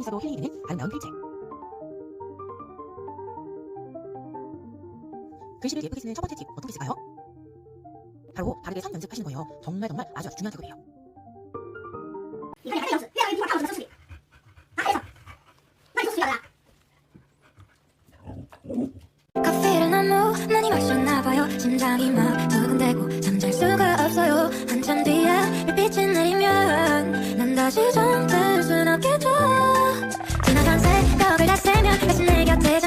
있어도 힐링이 되는 아름다운 필체. 글씨를 예쁘게 쓰는 첫 번째 팁 어떤 게 있을까요? 바로 바르게 선 연습하시는 거예요. 정말 정말 아주 아주 중요한 작업이에요. 이거 약간 소리. 다 해서. 빨리 소리 나가. 커피를 너무 많이 마셨나봐요 심장이 막 두근대고 잠잘 수가 없어요 한참 뒤에 햇빛이 내리면 난 다시 잠들 순 없겠죠 벽을 다 새면 다시 내 곁에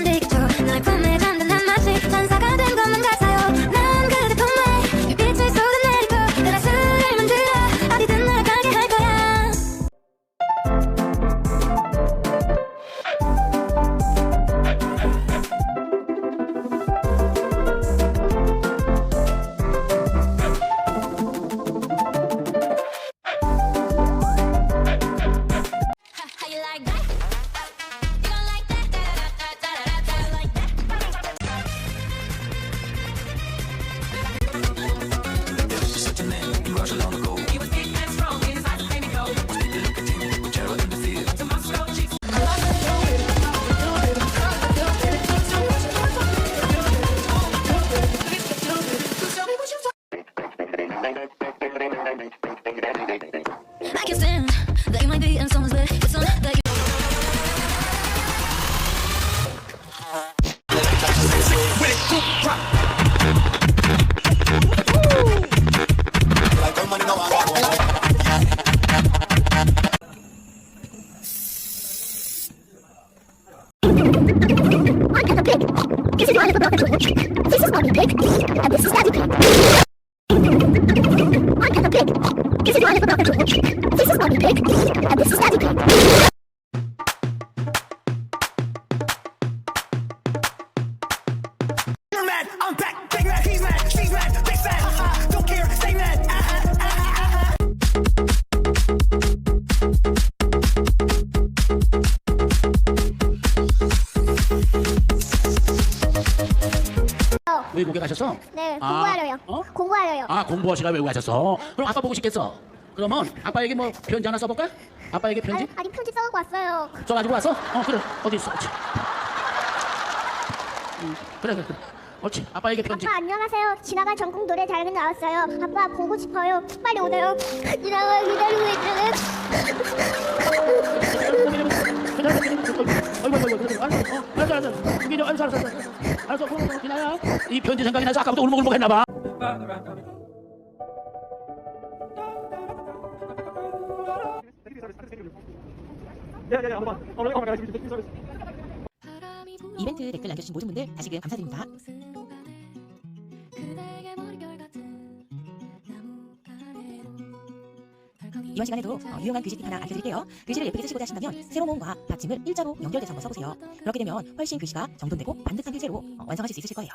This is mommy pig. This is you take, and this is daddy pig. 외국에 가셨어? 네, 아, 공부하려요. 어? 공부하려요. 아 공부하시라 외국 가셨어. 그럼 아빠 보고 싶겠어. 그러면 아빠에게 뭐 편지 하나 써볼까? 아빠에게 편지 아니, 아니 편지 써갖고 왔어요. 써가지고 왔어? 어 그래 어디 있어? 옳지. 음, 그래 그래 그래. 옳지. 아빠에게 편지. 아빠 안녕하세요. 지나간 전국 노래 잘 나왔어요. 아빠 보고 싶어요. 빨리 오세요. 지나가 기다리고 있는. 알았어, 알았어, 알았어. 이 게 알았어, 알았어, 알았어. 알았어, 알았어, 기나야. 이 편지 생각이 나서 아까부터 울먹울먹 했나 봐. 이벤트 댓글 남겨주신 모든 분들 다시금 감사드립니다. 이번 시간에도 어, 유용한 글씨 팁 하나 알려드릴게요. 글씨를 예쁘게 쓰시고자 하신다면 세로 모음과 받침을 일자로 연결돼서 한번 써보세요. 그렇게 되면 훨씬 글씨가 정돈되고 반듯한 필체로 어, 완성하실 수 있으실 거예요.